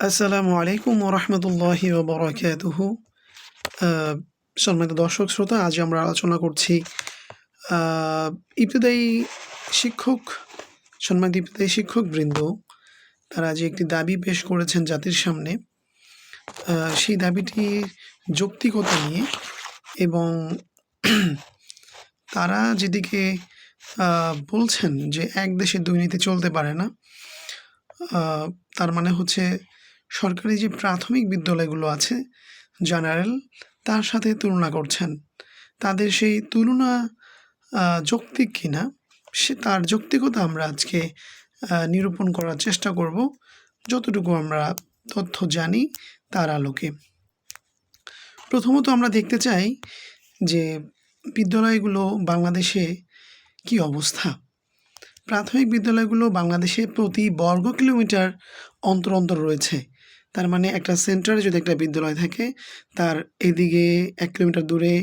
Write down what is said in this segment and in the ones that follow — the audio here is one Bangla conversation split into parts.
আসসালামু আলাইকুম ওরহমতুল্লাহি ওবরাকাতুহু সম্মানিত দর্শক, শ্রোতা, আজ আমরা আলোচনা করছি ইবতদায়ী শিক্ষক, সম্মানিত ইবতদায়ী শিক্ষক বৃন্দ, তারা যে একটি দাবি পেশ করেছেন জাতির সামনে। সেই দাবিটি যৌক্তিকতা নিয়ে এবং তারা যেদিকে বলছেন যে এক দেশে দুই নীতি চলতে পারে না তার মানে হচ্ছে সরকারি যে প্রাথমিক বিদ্যালয়গুলো আছে, জেনারেল, তার সাথে তুলনা করছেন। তাদের সেই তুলনা যৌক্তিক কিনা, সে তার যৌক্তিকতা আমরা আজকে নিরূপণ করার চেষ্টা করব। যতটুকু আমরা তথ্য জানি, তার আলোকে। প্রথমত আমরা দেখতে চাই যে বিদ্যালয়গুলো বাংলাদেশে কি অবস্থা। প্রাথমিক বিদ্যালয়গুলো বাংলাদেশে প্রতি বর্গ কিলোমিটার অন্তর অন্তর রয়েছে। তার মানে একটা সেন্টারে যদি একটা বিদ্যালয় থাকে, তার এদিকে এক কিলোমিটার দূরে,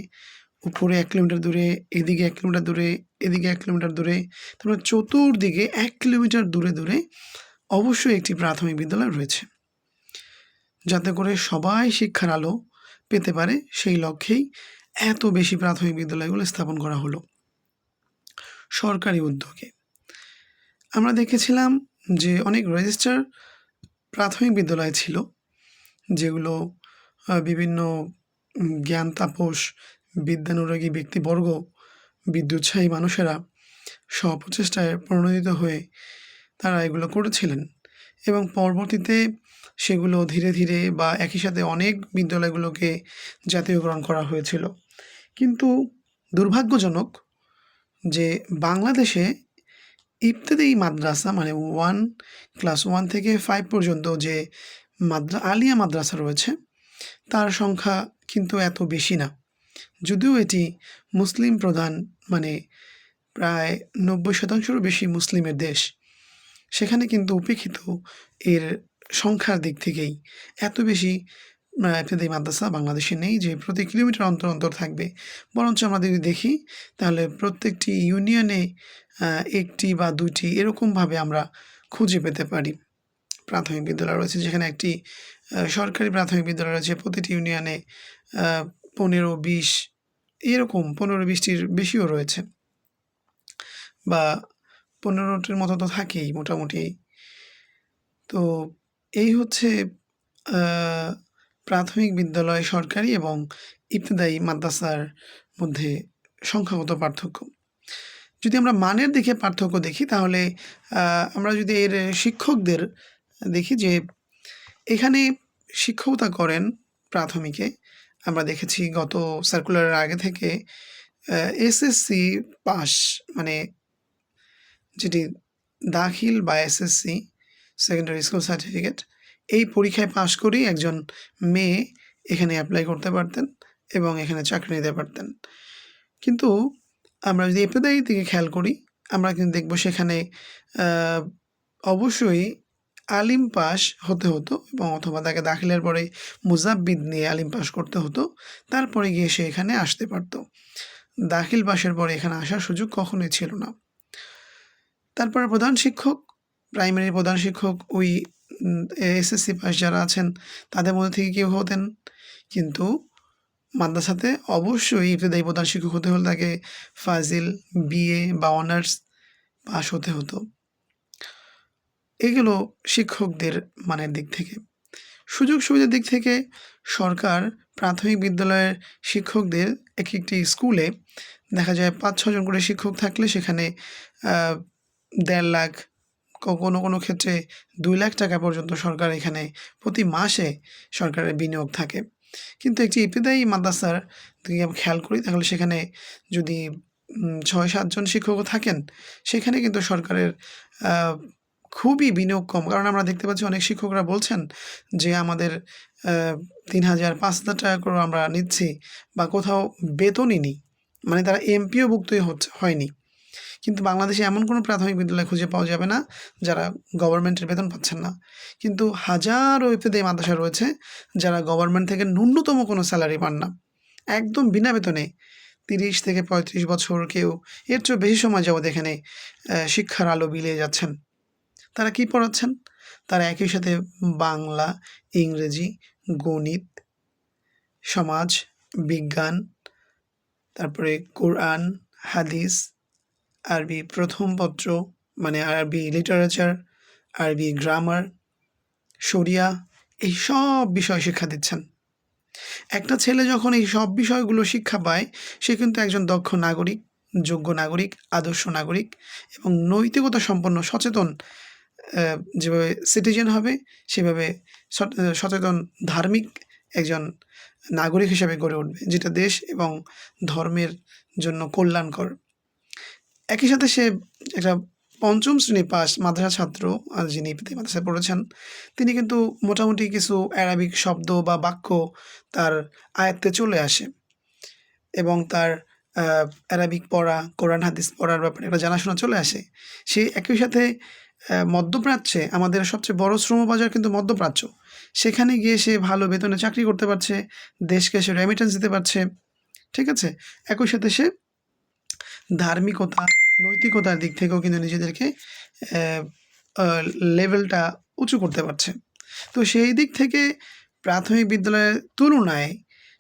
উপরে এক কিলোমিটার দূরে, এদিকে এক কিলোমিটার দূরে, এদিকে এক কিলোমিটার দূরে তারপরে চতুর্দিকে এক কিলোমিটার দূরে দূরে অবশ্যই একটি প্রাথমিক বিদ্যালয় রয়েছে। যাতে করে সবাই শিক্ষার আলো পেতে পারে, সেই লক্ষ্যেই এত বেশি প্রাথমিক বিদ্যালয়গুলো স্থাপন করা হলো সরকারি উদ্যোগে। আমরা দেখেছিলাম যে অনেক রেজিস্টার প্রাথমিক বিদ্যালয় ছিল, যেগুলো বিভিন্ন জ্ঞান তাপস বিদ্যানুরাগী ব্যক্তিবর্গ, বিদ্যুৎসাহী মানুষেরা স্বপ্রচেষ্টায় প্রণোদিত হয়ে তারা এগুলো করেছিলেন। এবং পরবর্তীতে সেগুলো ধীরে ধীরে বা একই সাথে অনেক বিদ্যালয়গুলোকে জাতীয়করণ করা হয়েছিল। কিন্তু দুর্ভাগ্যজনক যে বাংলাদেশে ইবতদায়ী মাদ্রাসা মানে ওয়ান ক্লাস ওয়ান থেকে ফাইভ পর্যন্ত যে মাদ্রা আলিয়া মাদ্রাসা রয়েছে তার সংখ্যা কিন্তু এত বেশি না। যদিও এটি মুসলিম প্রধান মানে প্রায় নব্বই শতাংশেরও বেশি মুসলিমের দেশ সেখানে কিন্তু উপেক্ষিত এর সংখ্যার দিক থেকেই এত বেশি আহ, মাদ্রাসা বাংলাদেশে নেই যে প্রতি কিলোমিটার অন্তর অন্তর থাকবে। বরঞ্চ আমরা যদি দেখি তাহলে প্রত্যেকটি ইউনিয়নে একটি বা দুটি এরকমভাবে আমরা খুঁজে পেতে পারি। প্রাথমিক বিদ্যালয় রয়েছে, যেখানে একটি সরকারি প্রাথমিক বিদ্যালয় রয়েছে, প্রতিটি ইউনিয়নে পনেরো, বিশ, এরকম পনেরো, বিশটির বেশিও রয়েছে। বা পনেরোটির মতো তো থাকেই মোটামুটি। তো এই হচ্ছে প্রাথমিক বিদ্যালয় সরকারি এবং ইবতদায়ী মাদ্রাসার মধ্যে সংখ্যাগত পার্থক্য। যদি আমরা মানের দিকে পার্থক্য দেখি, তাহলে আমরা যদি এর শিক্ষকদের দেখি যে, এখানে শিক্ষকতা করেন প্রাথমিকে, আমরা দেখেছি গত সার্কুলারের আগে থেকে এসএসসি পাস মানে যেটি দাখিল বা এসএসসি সেকেন্ডারি স্কুল সার্টিফিকেট এই পরীক্ষায় পাশ করেই একজন মেয়ে এখানে অ্যাপ্লাই করতে পারতেন এবং এখানে চাকরি নিতে পারতেন। কিন্তু আমরা যদি এপদায়ী দিকে খেয়াল করি, আমরা কিন্তু দেখব সেখানে অবশ্যই আলিম পাস হতে হতো এবং অথবা তাকে দাখিলের পরে মুজাব্বিদ নিয়ে আলিম পাস করতে হতো। তারপরে গিয়ে সে এখানে আসতে পারতো। দাখিল পাশের পরে এখানে আসার সুযোগ কখনোই ছিল না। তারপরে প্রধান শিক্ষক প্রাইমারি প্রধান শিক্ষক, ওই এসএসসি পাস যারা আছেন, তাদের মধ্যে থেকে কেউ হতেন। কিন্তু মাদ্রাসাতে অবশ্যই ইবতদায়ী প্রধান শিক্ষক হতে হলে তাকে ফাজিল, বিএ বা অনার্স পাশ হতে হতো। এগুলো শিক্ষকদের মানের দিক থেকে। সুযোগ সুবিধার দিক থেকে সরকার প্রাথমিক বিদ্যালয়ের শিক্ষকদের এক একটি স্কুলে দেখা যায় পাঁচ ছজন করে শিক্ষক থাকলে সেখানে দেড় লাখ কোনো কোনো ক্ষেত্রে দুই লাখ টাকা পর্যন্ত সরকার এখানে প্রতি মাসে সরকারের বিনিয়োগ থাকে। কিন্তু একটি ইবতদায়ী মাদ্রাসার দিকে খেয়াল করি, তাহলে সেখানে যদি ছয় সাতজন শিক্ষকও থাকেন, সেখানে কিন্তু সরকারের খুবই বিনিয়োগ কম। কারণ আমরা দেখতে পাচ্ছি অনেক শিক্ষকরা বলছেন যে আমাদের তিন হাজার পাঁচ হাজার টাকা করে আমরা নিচ্ছি বা কোথাও বেতনই নেই। মানে তারা এমপিও ভুক্তই হচ্ছে, হয়নি। কিন্তু বাংলাদেশে এমন কোনো প্রাথমিক বিদ্যালয় খুঁজে পাওয়া যাবে না, যারা গভর্নমেন্টের বেতন পাচ্ছেন না। কিন্তু হাজারো ইবতদায়ী মাদ্রাসা রয়েছে, যারা গভর্নমেন্ট থেকে ন্যূনতম কোনো স্যালারি পান না। একদম বিনা বেতনে তিরিশ থেকে পঁয়ত্রিশ বছর কেউ, এর চেয়েও বেশি সময় যাবত এখানে শিক্ষার আলো বিলিয়ে যাচ্ছেন। তারা কি পড়াচ্ছেন? তারা একই সাথে বাংলা, ইংরেজি, গণিত, সমাজ, বিজ্ঞান, তারপরে কোরআন, হাদিস আরবি প্রথম পত্র মানে আরবি লিটারেচার আরবি গ্রামার শরিয়া, এই সব বিষয় শিক্ষা দিচ্ছেন। একটা ছেলে যখন এই সব বিষয়গুলো শিক্ষা পায়, সে কিন্তু একজন দক্ষ নাগরিক, যোগ্য নাগরিক, আদর্শ নাগরিক এবং নৈতিকতা সম্পন্ন সচেতন যেভাবে সিটিজেন হবে, সেভাবে সচেতন ধার্মিক একজন নাগরিক হিসেবে গড়ে উঠবে, যেটা দেশ এবং ধর্মের জন্য কল্যাণকর। একই সাথে সে একটা পঞ্চম শ্রেণি পাস মাদ্রাসা ছাত্র যিনি মাদ্রাসায় পড়েছেন, তিনি কিন্তু মোটামুটি কিছু অ্যারাবিক শব্দ বা বাক্য তার আয়ত্তে চলে আসে এবং তার অ্যারাবিক পড়া, কোরআন, হাদিস পড়ার ব্যাপারে একটা জানাশোনা চলে আসে। সে একই সাথে মধ্যপ্রাচ্যে আমাদের সবচেয়ে বড় শ্রম বাজার কিন্তু মধ্যপ্রাচ্য। সেখানে গিয়ে সে ভালো বেতনে চাকরি করতে পারছে, দেশকে সে রেমিটেন্স দিতে পারছে, ঠিক আছে? একই সাথে সে ধার্মিকতা, নৈতিকতার দিক থেকেও কিন্তু নিজেদেরকে লেভেলটা উঁচু করতে পারছে। তো সেই দিক থেকে প্রাথমিক বিদ্যালয়ের তুলনায়,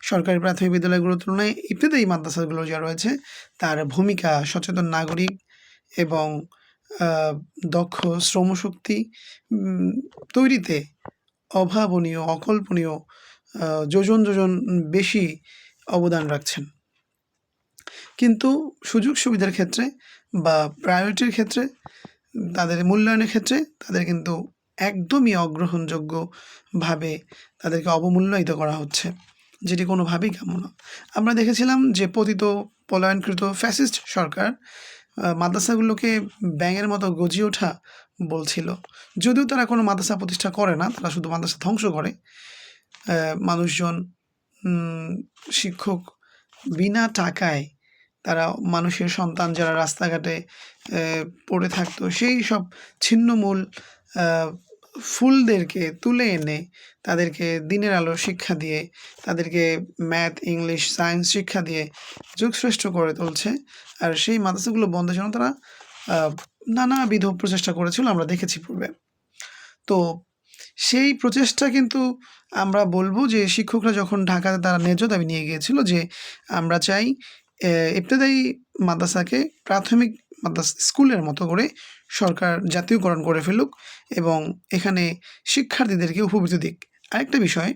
সরকারি প্রাথমিক বিদ্যালয়গুলোর তুলনায় ইত্যাদি মাদ্রাসাগুলো যা রয়েছে, তার ভূমিকা সচেতন নাগরিক এবং দক্ষ শ্রমশক্তি তৈরিতে অভাবনীয়, অকল্পনীয় যোজন যোজন বেশি অবদান রাখছেন। কিন্তু সুযোগ সুবিধার ক্ষেত্রে বা প্রায়োরিটির ক্ষেত্রে, তাদের মূল্যায়নের ক্ষেত্রে তাদের কিন্তু একদমই অগ্রহণযোগ্যভাবে তাদেরকে অবমূল্যায়িত করা হচ্ছে, যেটি কোনোভাবেই কাম্য না। আমরা দেখেছিলাম যে পতিত পলায়নকৃত ফ্যাসিস্ট সরকার মাদ্রাসাগুলোকে ব্যাঙের মতো গজিয়ে ওঠা বলছিল। যদিও তারা কোনো মাদ্রাসা প্রতিষ্ঠা করে না, তারা শুধু মাদ্রাসা ধ্বংস করে। মানুষজন শিক্ষক বিনা টাকায় তারা মানুষের সন্তান যারা রাস্তাঘাটে পড়ে থাকতো, সেই সব ছিন্নমূল ফুলদেরকে তুলে এনে তাদেরকে দিনের আলো শিক্ষা দিয়ে, তাদেরকে ম্যাথ, ইংলিশ, সায়েন্স শিক্ষা দিয়ে যুগশ্রেষ্ঠ করে তুলছে। আর সেই মাদ্রাসাগুলো বন্ধের জন্য তারা নানাবিধ প্রচেষ্টা করেছিল, আমরা দেখেছি পূর্বে। তো সেই প্রচেষ্টা কিন্তু আমরা বলব যে, শিক্ষকরা যখন ঢাকাতে তারা ন্যায্য দাবি নিয়ে গিয়েছিল যে, আমরা চাই ইবতেদায়ী মাদ্রাসাকে প্রাথমিক মাদ্রাসা স্কুলের মতো করে সরকার জাতীয়করণ করে ফেলুক এবং এখানে শিক্ষার্থীদেরকে উপবৃত্তি দিক। আরেকটা বিষয়,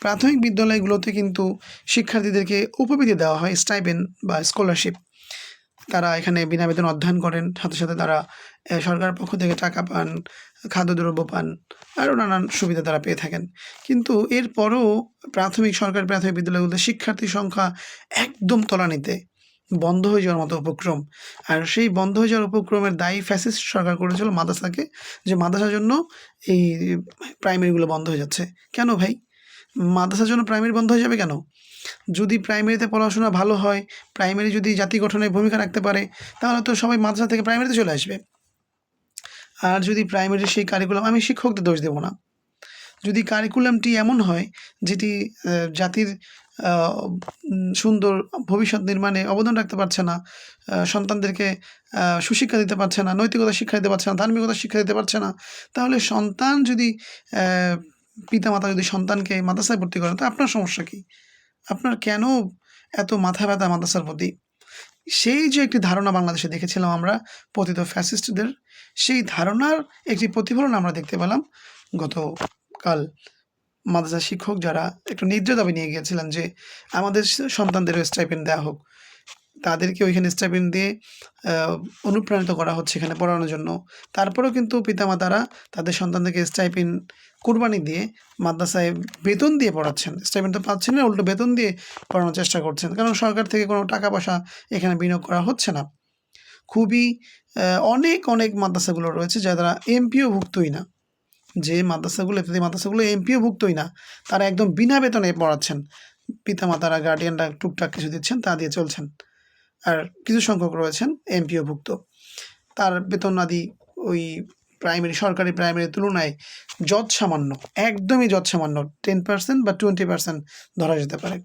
প্রাথমিক বিদ্যালয়গুলোতে কিন্তু শিক্ষার্থীদেরকে উপবৃত্তি দেওয়া হয় স্টাইপেন বা স্কলারশিপ তারা এখানে বিনা বেতন অধ্যয়ন করেন। সাথে সাথে তারা আহ, সরকারের পক্ষ থেকে টাকা পান খাদ্যদ্রব্য পান আরও নানান সুবিধা তারা পেয়ে থাকেন। কিন্তু এরপরও প্রাথমিক সরকারি প্রাথমিক বিদ্যালয়গুলোতে শিক্ষার্থীর সংখ্যা একদম তলানিতে বন্ধ হয়ে যাওয়ার মতো উপক্রম। আর সেই বন্ধ হয়ে যাওয়ার উপক্রমের দায়ী ফ্যাসিস্ট সরকার করেছিল মাদ্রাসাকে যে মাদ্রাসার জন্য এই প্রাইমারিগুলো বন্ধ হয়ে যাচ্ছে। কেন ভাই? মাদ্রাসার জন্য প্রাইমারি বন্ধ হয়ে যাবে কেন? যদি প্রাইমারিতে পড়াশোনা ভালো হয় প্রাইমারি যদি জাতি গঠনে ভূমিকা রাখতে পারে, তাহলে তো সবাই মাদ্রাসা থেকে প্রাইমারিতে চলে আসবে। আর যদি প্রাইমারির সেই কারিকুলাম আমি শিক্ষকদের দোষ দেবো না। যদি কারিকুলামটি এমন হয়, যেটি জাতির সুন্দর ভবিষ্যৎ নির্মাণে অবদান রাখতে পারছে না সন্তানদেরকে সুশিক্ষা দিতে পারছে না, নৈতিকতা শিক্ষা দিতে পারছে না, ধার্মিকতা শিক্ষা দিতে পারছে না, তাহলে সন্তান যদি পিতামাতা যদি সন্তানকে মাদ্রাসায় ভর্তি করেন, তো আপনার সমস্যা কী? আপনার কেন এত মাথা ব্যথা মাদ্রাসার প্রতি? সেই যে একটি ধারণা বাংলাদেশে দেখেছিলাম আমরা, পতিত ফ্যাসিস্টদের, সেই ধারণার একটি প্রতিফলন আমরা দেখতে পেলাম গতকাল। মাদ্রাসা শিক্ষক যারা একটু নির্য দাবি নিয়ে গিয়েছিলেন যে, আমাদের সন্তানদেরও স্টাইপেন্ড দেওয়া হোক। তাদেরকে ওইখানে স্টাইপেন্ড দিয়ে অনুপ্রাণিত করা হচ্ছে এখানে পড়ানোর জন্য। তারপরেও কিন্তু পিতামাতারা তাদের সন্তানদেরকে স্টাইপেন্ড কুরবানি দিয়ে মাদ্রাসায় বেতন দিয়ে পড়াচ্ছেন। স্টাইপেন্ড তো পাচ্ছেন না, উল্টো বেতন দিয়ে পড়ানোর চেষ্টা করছেন। কারণ সরকার থেকে কোনো টাকা পয়সা এখানে বিনিয়োগ করা হচ্ছে না। খুবই অনেক অনেক মাদ্রাসাগুলো রয়েছে যারা এমপিও ভুক্তই না। যে মাদ্রাসাগুলো ইত্যাদি মাদ্রাসাগুলো এমপিও ভুক্তই না, তারা একদম বিনা বেতনে পড়াচ্ছেন। পিতামাতারা গার্ডিয়ানরা টুকটাক কিছু দিচ্ছেন, তা দিয়ে চলছেন। আর কিছু সংখ্যক রয়েছেন এমপিও ভুক্ত তার বেতন আদি ওই প্রাইমারি সরকারি প্রাইমারির তুলনায় যৎ সামান্য একদমই যৎ সামান্য টেন পার্সেন্ট বা টোয়েন্টি পার্সেন্ট ধরা যেতে পারে।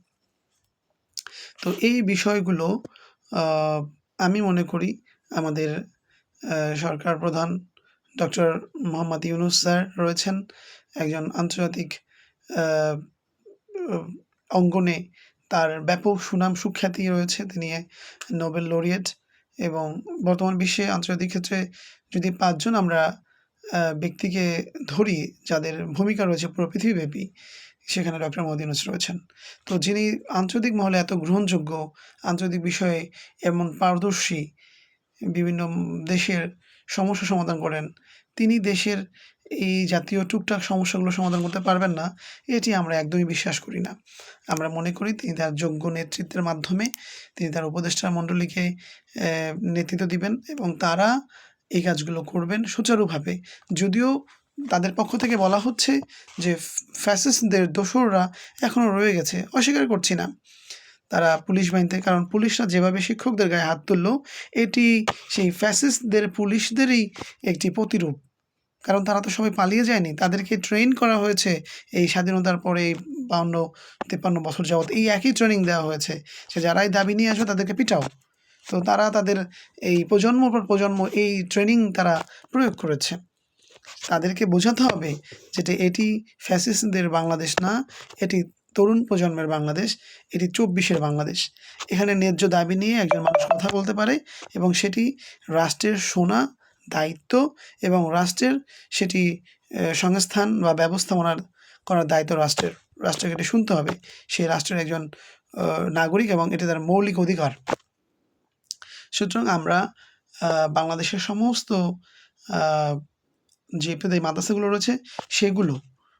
তো এই বিষয়গুলো আমি মনে করি আমাদের সরকার প্রধান ডক্টর মোহাম্মদ ইউনুস স্যার রয়েছেন, একজন আন্তর্জাতিক অঙ্গনে তার ব্যাপক সুনাম সুখ্যাতি রয়েছে। তিনি নোবেল লরিয়েট এবং বর্তমান বিশ্বে আন্তর্জাতিক ক্ষেত্রে যদি পাঁচজন আমরা ব্যক্তিকে ধরি যাদের ভূমিকা রয়েছে পুরো পৃথিবীব্যাপী, সেখানে ডক্টর ইউনুস রয়েছেন। তো যিনি আন্তর্জাতিক মহলে এত গ্রহণযোগ্য, আন্তর্জাতিক বিষয়ে এমন পারদর্শী, বিভিন্ন দেশের সমস্যা সমাধান করেন, তিনি দেশের এই জাতীয় টুকটাক সমস্যাগুলো সমাধান করতে পারবেন না, এটি আমরা একদমই বিশ্বাস করি না। আমরা মনে করি তিনি তার যোগ্য নেতৃত্বের মাধ্যমে তিনি তার উপদেষ্টা মণ্ডলীকে নেতৃত্ব দিবেন এবং তারা এই কাজগুলো করবেন সুচারুভাবে। যদিও তাদের পক্ষ থেকে বলা হচ্ছে যে ফ্যাসিস্টদের দোসররা এখনও রয়ে গেছে, অস্বীকার করছি না। তারা পুলিশ বাহিনীতে, কারণ পুলিশরা যেভাবে শিক্ষকদের গায়ে হাত তুললো, এটি সেই ফ্যাসিস্টদের পুলিশদেরই একটি প্রতিরূপ। কারণ তারা তো সবাই পালিয়ে যায়নি। তাদেরকে ট্রেন করা হয়েছে এই স্বাধীনতার পরে এই বাউন্ন, তেপ্পান্ন বছর যাবত এই একই ট্রেনিং দেওয়া হয়েছে। সে যারাই দাবি নিয়ে আসো তাদেরকে পিটাও। তো তারা তাদের এই প্রজন্ম পর প্রজন্ম এই ট্রেনিং তারা প্রয়োগ করেছে। তাদেরকে বোঝাতে হবে যেটা এটি ফ্যাসিস্টদের বাংলাদেশ না, এটি তরুণ প্রজন্মের বাংলাদেশ, এটি চব্বিশের বাংলাদেশ। এখানে ন্যায্য দাবি নিয়ে একজন মানুষ কথা বলতে পারে এবং সেটি রাষ্ট্রের সোনা দায়িত্ব এবং রাষ্ট্রের সেটি সংস্থান বা ব্যবস্থাপনার করার দায়িত্ব রাষ্ট্রের। রাষ্ট্রকে এটি শুনতে হবে। সেই রাষ্ট্রের একজন নাগরিক এবং এটি তার মৌলিক অধিকার। সুতরাং আমরা বাংলাদেশের সমস্ত যে পেদাই মাদ্রাসাগুলো রয়েছে, সেগুলো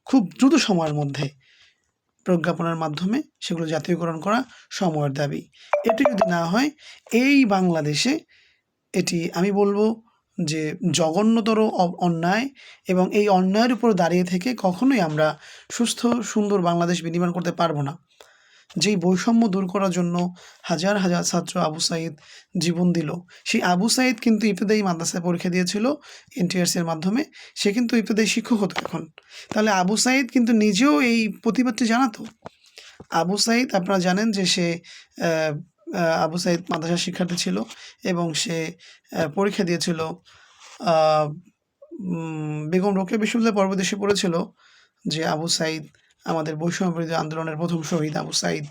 খুব দ্রুত সময়ের মধ্যে প্রজ্ঞাপনের মাধ্যমে সেগুলো জাতীয়করণ করা সময়ের দাবি। এটি যদি না হয়, এই বাংলাদেশে এটি, আমি বলব যে জঘন্যতর অন্যায় এবং এই অন্যায়ের উপর দাঁড়িয়ে থেকে কখনোই আমরা সুস্থ, সুন্দর বাংলাদেশ বিনির্মাণ করতে পারব না। যেই বৈষম্য দূর করার জন্য হাজার হাজার ছাত্র আবু সাইদ জীবন দিল, সেই আবু সাইদ কিন্তু ইফতেদায়ী মাদ্রাসায় পরীক্ষা দিয়েছিল এনটিআরসি এর মাধ্যমে, সে কিন্তু ইফতেদায়ী শিক্ষক হতো এখন। তাহলে আবু সাইদ কিন্তু নিজেও এই প্রতিবাদটি জানাতো? আবু সাইদ, আপনারা জানেন যে সে আবু সাইদ মাদ্রাসার শিক্ষার্থী ছিল এবং সে পরীক্ষা দিয়েছিল বেগম রোকেয়া বিশ্ববিদ্যালয় পরবর্তী সে পড়েছিল যে আবু সাইদ আমাদের বৈষম্য বিরোধী আন্দোলনের প্রথম শহীদ আবু সাইদ।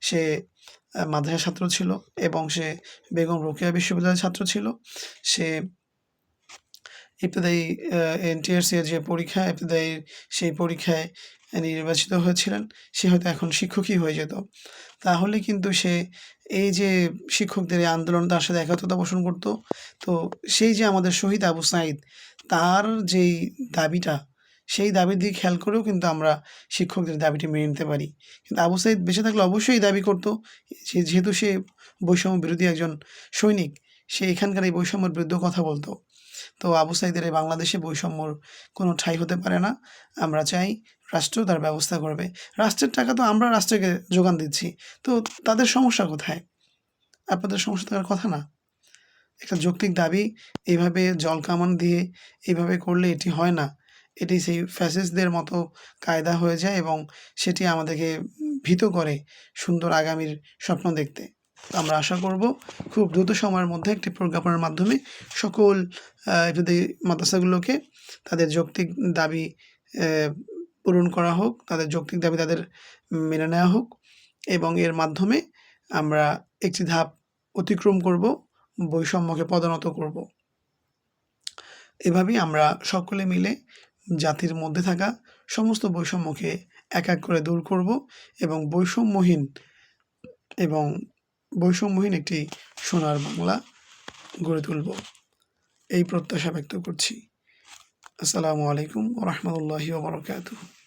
সে আহ, মাদ্রাসার ছাত্র ছিল এবং সে বেগম রোকেয়া বিশ্ববিদ্যালয়ের ছাত্র ছিল। সে ইবতদায়ী এনটিআরসি এর যে পরীক্ষা ইবতদায়ী সেই পরীক্ষায় নির্বাচিত হয়েছিলেন। সে হয়তো এখন শিক্ষকই হয়ে যেত। তাহলে কিন্তু সে এই যে শিক্ষকদের এই আন্দোলন, তার সাথে একাত্মতা পোষণ করত। তো সেই যে আমাদের শহীদ আবু সাইদ, তার যেই দাবিটা, সেই দাবির দিকে খেয়াল করেও কিন্তু আমরা শিক্ষকদের দাবিটি মেনে নিতে পারি। কিন্তু আবু সাইদ বেঁচে থাকলে অবশ্যই দাবি করতো যেহেতু সে বৈষম্য বিরোধী একজন সৈনিক, সে এখানকার এই বৈষম্যের বিরুদ্ধে কথা বলতো। তো আবু সাইদের এই বাংলাদেশে বৈষম্যর কোনো ঠাঁই হতে পারে না। আমরা চাই রাষ্ট্র তার ব্যবস্থা করবে। রাষ্ট্রের টাকা তো আমরা রাষ্ট্রকে যোগান দিচ্ছি। তো তাদের সমস্যা কোথায়? আপনাদের সমস্যা থাকার কথা না? একটা যৌক্তিক দাবি, এইভাবে জল কামান দিয়ে এইভাবে করলে এটি হয় না। এটি সেই ফ্যাসিস্টদের মতো কায়দা হয়ে যায় এবং সেটি আমাদেরকে ভীত করে সুন্দর আগামীর স্বপ্ন দেখতে। আমরা আশা করব খুব দ্রুত সময়ের মধ্যে একটি প্রজ্ঞাপনের মাধ্যমে সকল যদি মাদ্রাসাগুলোকে তাদের যৌক্তিক দাবি পূরণ করা হোক, তাদের যৌক্তিক দাবি তাদের মেনে নেওয়া হোক এবং এর মাধ্যমে আমরা একটি ধাপ অতিক্রম করব, বৈষম্যকে পদানত করব। এভাবেই আমরা সকলে মিলে জাতির মধ্যে থাকা সমস্ত বৈষম্যকে এক এক করে দূর করব এবং বৈষম্যহীন এবং বৈষম্যহীন একটি সোনার বাংলা গড়ে তুলব। এই প্রত্যাশা ব্যক্ত করছি। আসসালামু আলাইকুম রহমতুল্লাহি ওবরাকাতুহ